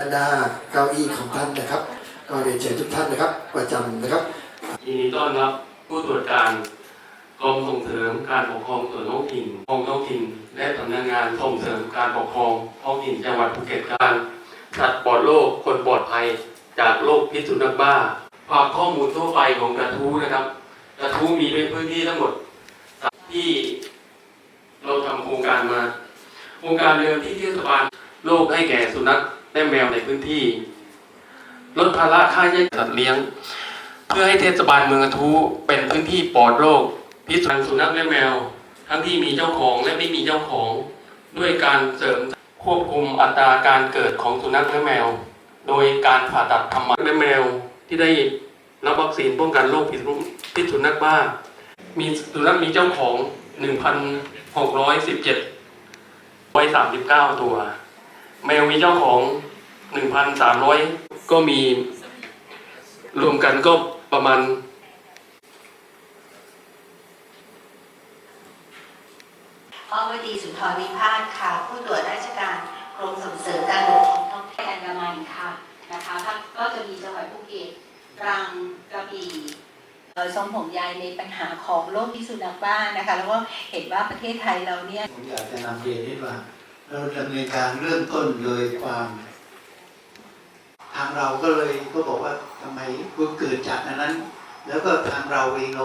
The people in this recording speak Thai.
ด้านหน้าเก้าอี้ของท่านนะครับ ก็เรียนเชิญทุกท่านนะครับ ประจำนะครับยินดีต้อนรับผู้ตรวจการกรมส่งเสริมการปกครองส่วนท้องถิ่นกรมท้องถิ่น และสำนักงานส่งเสริมการปกครองท้องถิ่นจังหวัดภูเก็ตการสัตว์ปลอดโรคคนปลอดภัย จากโรคพิษสุนัขบ้าความข้อมูลทั่วไปของกระทู้นะครับ กระทู้มีในพื้นที่ทั้งหมดที่เราทำโครงการมาโครงการเดิมที่เทศบาลโรคให้แก่สุนัข และแมวในพื้นที่ ลดภาระค่าใช้จ่ายสัตว์เลี้ยง เพื่อให้เทศบาลเมืองกระทูเป็นพื้นที่ปลอดโรคพิษสุนัขและแมว ทั้งที่มีเจ้าของและไม่มีเจ้าของ ด้วยการเสริมควบคุมอัตราการเกิดของสุนัขและแมว โดยการผ่าตัดทำหมันและแมวที่ได้รับวัคซีนป้องกันโรคพิษพิษสุนัขบ้า มีสุนัขมีเจ้าของ 1,617ไว้39 ตัว แมวมีเจ้าของ 1,300 ก็มีรวมกันก็ประมาณอวดีสุนทรวิพาทค่ะ ผู้ตรวจราชการกรมส่งเสริมการปกครองท้องถิ่นอันดามันค่ะนะคะภาคก็จะมีจังหวัดภูเก็ตตรังกระบี่เอ่อทรงผมใยในปัญหาของโรคพิษสุนัขบ้านะคะ แล้วก็เห็นว่าประเทศไทยเราเนี่ย ผมอยากจะนำเรียนให้ว่า เราดำเนินการเริ่มต้นโดยความ ทางเราก็เลยก็บอกว่าทำไมก็เกิดจากอันนั้น แล้วก็ทางเราเองเรา